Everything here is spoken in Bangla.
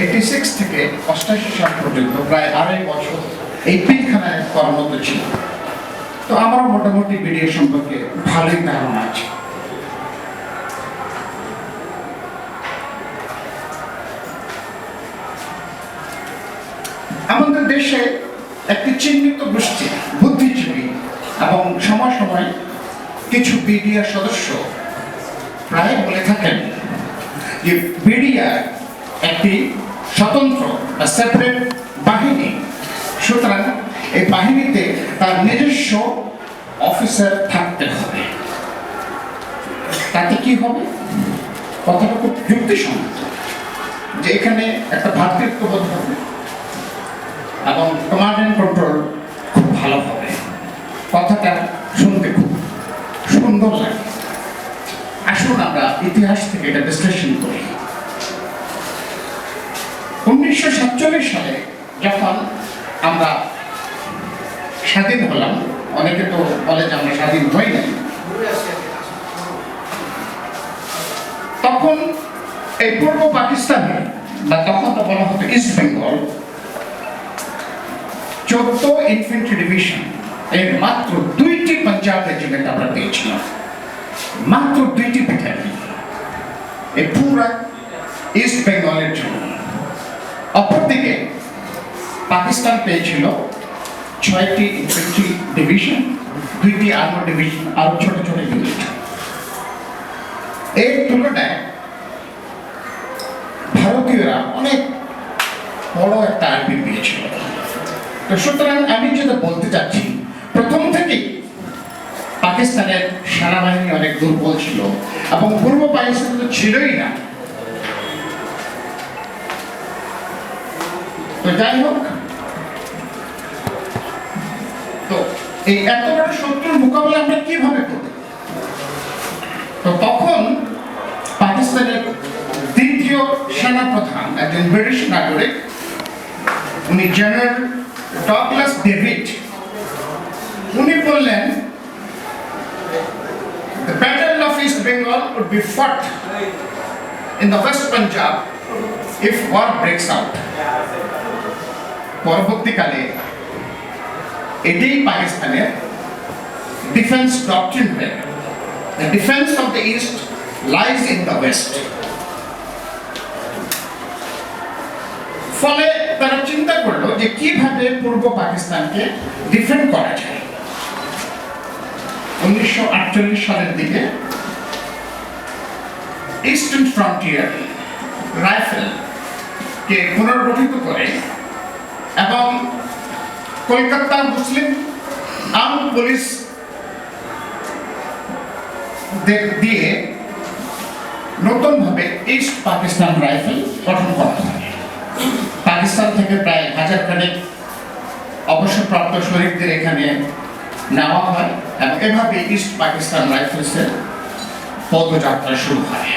এইটি সিক্স থেকে অষ্টাশি সাল পর্যন্ত প্রায় আড়াই বছর এই পিলখানায় কর্মরত ছিল। তো মোটামুটি সম্পর্কে ভালোই ধারণা আছে। আমাদের দেশে একটি চিহ্নিত গোষ্ঠী, বুদ্ধিজীবী এবং সময় সময় কিছু বিডিআর সদস্য প্রায় বলে থাকেন যে বিডিআর একটি স্বতন্ত্র সেপারেট বাহিনী। সুতরাং এই বাহিনীতে তার নিজস্ব অফিসার থাকতে হবে। তাতে কি হবে? কথাটা খুব যুক্তিসম্মত যে এখানে একটা ভ্রাতৃত্ববোধ হবে এবং কমান্ড অ্যান্ড কন্ট্রোল খুব ভালো হবে। কথাটা শুনতে খুব সুন্দর লাগে। আসুন আমরা ইতিহাস থেকে এটা বিশ্লেষণ করি। উনিশশো সাতচল্লিশ সালে যখন আমরা স্বাধীন হলাম, অনেকে তো বলে যে আমরা স্বাধীন হই নাই। তখন এই পূর্ব পাকিস্তানে, বা তখন তো বলা হতো ইস্ট বেঙ্গল চোদ্দ ইনফেন্ট্রি ডিভিশন এর মাত্র দুইটি পাঞ্জাব রেজিমেন্ট আমরা পেয়েছিলাম, মাত্র দুইটি ব্যাটালিয়ন। এই পুরা পাকিস্তান পেয়েছিল ছয়টি ইনফেন্ট্রি ডিভিশন দুইটি আর্মার ডিভিশন আরও ছোট ছোট ইউনিট এর তুলনায় ভারতীয়রা অনেক বড় একটা আর্মি পেয়েছিল। তো সুতরাং আমি যেটা বলতে চাচ্ছি, প্রথম থেকেই পাকিস্তানের সেনাবাহিনী অনেক দুর্বল ছিল এবং পূর্ব পাকিস্তান তো ছিলই না। তো যাই হোক এই এত বড় শত্রুর মোকাবিলা আমরা কীভাবে তো তখন পাকিস্তানের দ্বিতীয় সেনাপ্রধান, একজন ব্রিটিশ নাগরিক, উনি জেনারেল ডগলাস ডেভিড, উনি বললেন, The Battle of East Bengal would be fought in the West Punjab if war breaks out. পরবর্তীকালে এটাই পাকিস্তানের ডিফেন্স ডকট্রিন হয়ে the defence of the east lies in the west ফলে তারা চিন্তা করল যে কীভাবে পূর্ব পাকিস্তানকে ডিফেন্ড করা যায়। উনিশশো আটচল্লিশ সালের দিকে ইস্টার্ন ফ্রন্টিয়ার রাইফেল কে পুনর্গঠিত করে এবং কলকাতা মুসলিম আর্ম পুলিশ দিয়ে নতুনভাবে ইস্ট পাকিস্তান রাইফেল গঠন করা হয়। পাকিস্তান থেকে প্রায় হাজার খানেক অবসরপ্রাপ্ত শহীদদের এখানে নেওয়া হয় এবং এভাবে ইস্ট পাকিস্তান রাইফেলসের পদযাত্রা শুরু হয়।